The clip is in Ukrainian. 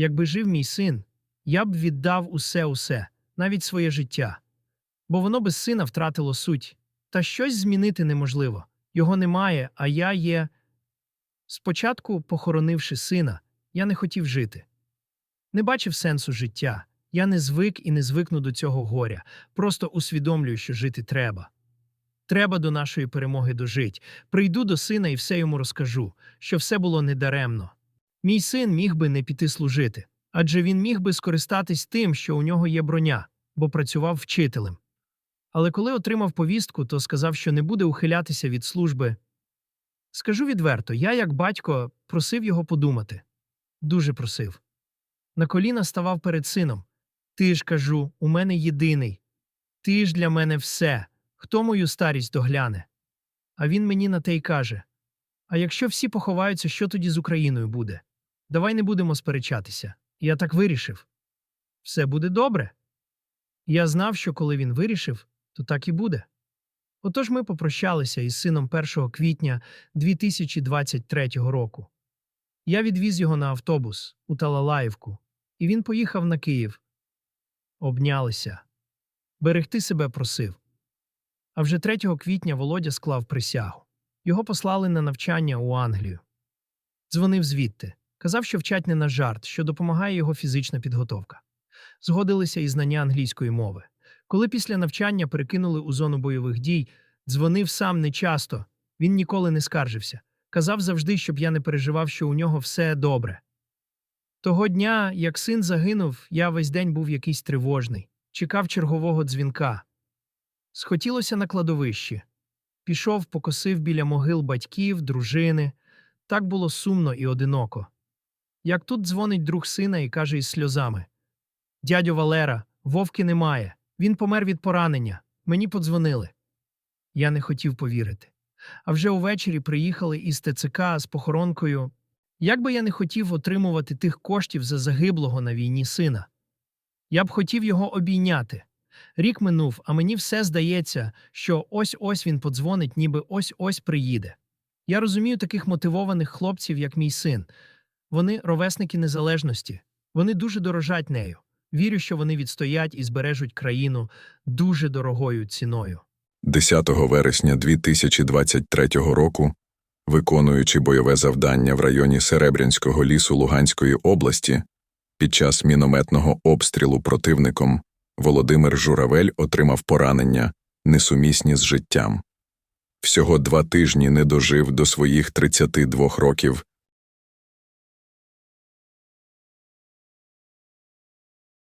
Якби жив мій син, я б віддав усе усе, навіть своє життя. Бо воно без сина втратило суть. Та щось змінити неможливо. Його немає, а я є. Спочатку, похоронивши сина, я не хотів жити. Не бачив сенсу життя. Я не звик і не звикну до цього горя. Просто усвідомлюю, що жити треба. Треба до нашої перемоги дожить. Прийду до сина і все йому розкажу, що все було недаремно. Мій син міг би не піти служити, адже він міг би скористатись тим, що у нього є броня, бо працював вчителем. Але коли отримав повістку, то сказав, що не буде ухилятися від служби. Скажу відверто, я, як батько, просив його подумати. Дуже просив. На коліна ставав перед сином. Ти ж кажу, у мене єдиний. Ти ж для мене все. Хто мою старість догляне? А він мені на те й каже: А якщо всі поховаються, що тоді з Україною буде? Давай не будемо сперечатися. Я так вирішив. Все буде добре. Я знав, що коли він вирішив, то так і буде. Отож ми попрощалися із сином 1 квітня 2023 року. Я відвіз його на автобус у Талалаївку, і він поїхав на Київ. Обнялися. Берегти себе просив. А вже 3 квітня Володя склав присягу. Його послали на навчання у Англію. Дзвонив звідти. Казав, що вчать не на жарт, що допомагає його фізична підготовка. Згодилися і знання англійської мови. Коли після навчання перекинули у зону бойових дій, дзвонив сам нечасто, він ніколи не скаржився. Казав завжди, щоб я не переживав, що у нього все добре. Того дня, як син загинув, я весь день був якийсь тривожний, чекав чергового дзвінка. Схотілося на кладовищі. Пішов, покосив біля могил батьків, дружини. Так було сумно і одиноко. Як тут дзвонить друг сина і каже із сльозами: Дядю Валера, вовки немає. Він помер від поранення. Мені подзвонили. Я не хотів повірити. А вже увечері приїхали із ТЦК з похоронкою. Як би я не хотів отримувати тих коштів за загиблого на війні сина. Я б хотів його обійняти. Рік минув, а мені все здається, що ось ось він подзвонить, ніби ось ось приїде. Я розумію таких мотивованих хлопців, як мій син. Вони ровесники незалежності, вони дуже дорожать нею. Вірю, що вони відстоять і збережуть країну дуже дорогою ціною. 10 вересня 2023 року, виконуючи бойове завдання в районі Серебрянського лісу Луганської області, під час мінометного обстрілу противником Володимир Журавель отримав поранення, несумісні з життям. Всього два тижні не дожив до своїх 32 років